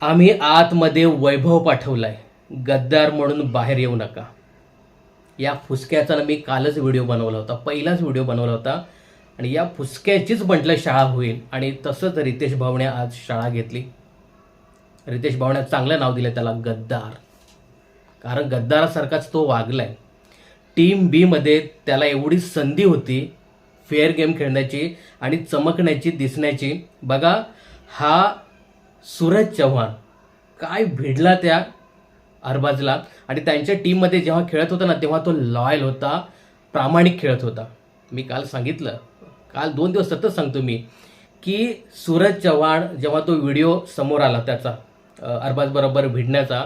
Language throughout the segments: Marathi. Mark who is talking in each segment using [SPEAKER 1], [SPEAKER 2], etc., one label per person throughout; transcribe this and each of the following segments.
[SPEAKER 1] आम्ही आतमध्ये वैभव पाठवलाय. गद्दार म्हणून बाहेर येऊ नका. या फुसक्याचा ना मी कालच व्हिडिओ बनवला होता पहिलाच व्हिडिओ बनवला होता. आणि या फुसक्याचीच म्हटलं शाळा होईल. आणि तसंच रितेश भावने आज शाळा घेतली. रितेश भावने चांगलं नाव दिलं त्याला गद्दार. कारण गद्दारासारखाच तो वागलाय. टीम बीमध्ये त्याला एवढी संधी होती फेअर गेम खेळण्याची आणि चमकण्याची दिसण्याची. बघा हा सूरज चव्हाण. काय भिडला त्या अरबाजला आणि त्यांच्या टीममध्ये जेव्हा खेळत होता ना तेव्हा तो लॉयल होता प्रामाणिक खेळत होता. मी काल सांगितलं. काल दोन दिवस सतत सांगतो मी की सूरज चव्हाण जेव्हा तो व्हिडिओ समोर आला त्याचा अरबाजबरोबर भिडण्याचा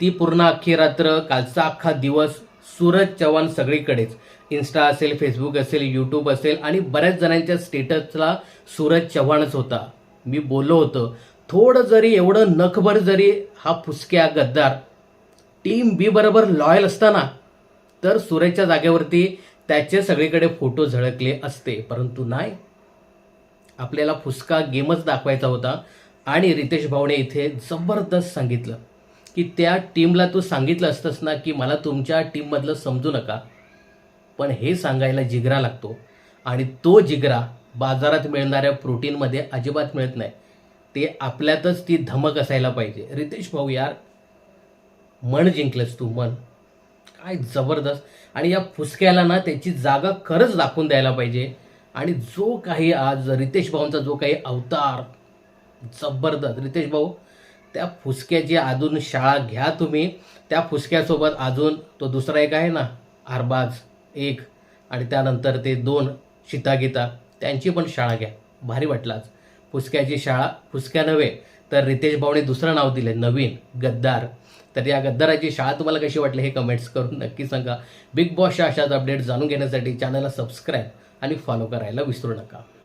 [SPEAKER 1] ती पूर्ण अख्खी रात्र कालचा अख्खा दिवस सूरज चव्हाण सगळीकडेच. इन्स्टा असेल फेसबुक असेल यूट्यूब असेल आणि बऱ्याच जणांच्या स्टेटसला सूरज चव्हाणच होता. मी बोललो होतो थोडं जरी एवढं नखभर जरी हा फुसक्या गद्दार टीम बी बरोबर लॉयल असताना तर सूर्याच्या जागेवरती त्याचे सगळीकडे फोटो झळकले असते. परंतु नाही. आपल्याला फुसका गेमच दाखवायचा होता आणि रितेश भाऊने इथे जबरदस्त सांगितलं की त्या टीमला तू सांगितलं असतंस ना की मला तुमच्या टीममधलं समजू नका. पण हे सांगायला जिगरा लागतो आणि तो जिगरा बाजारात मिळणाऱ्या प्रोटीनमध्ये अजिबात मिळत नाही. ते आपल्यातच ती धमक असायला पाहिजे. रितेश भाऊ यार मन जिंकलंस तू मन. काय जबरदस्त. आणि या फुसक्याला ना त्याची जागा खरंच दाखवून द्यायला पाहिजे. आणि जो काही आज रितेश भाऊंचा जो काही अवतार जबरदस्त. रितेश भाऊ त्या फुसक्याची अजून शाळा घ्या तुम्ही. त्या फुसक्यासोबत अजून तो दुसरा एक आहे ना अरबाज एक. आणि त्यानंतर ते दोन शीतागीता. त्यांची पण शाळा घ्या. भारी वाटलं आज फुसक्याची शाळा फुसक्या नव्हे तर रितेश भाऊने दुसरं नाव दिले नवीन गद्दार. तर या गद्दाराची शाळा तुम्हाला कशी वाटली हे कमेंट्स करून नक्की सांगा. बिग बॉसच्या अशाच अपडेट जाणून घेण्यासाठी चॅनलला सबस्क्राईब आणि फॉलो करायला विसरू नका.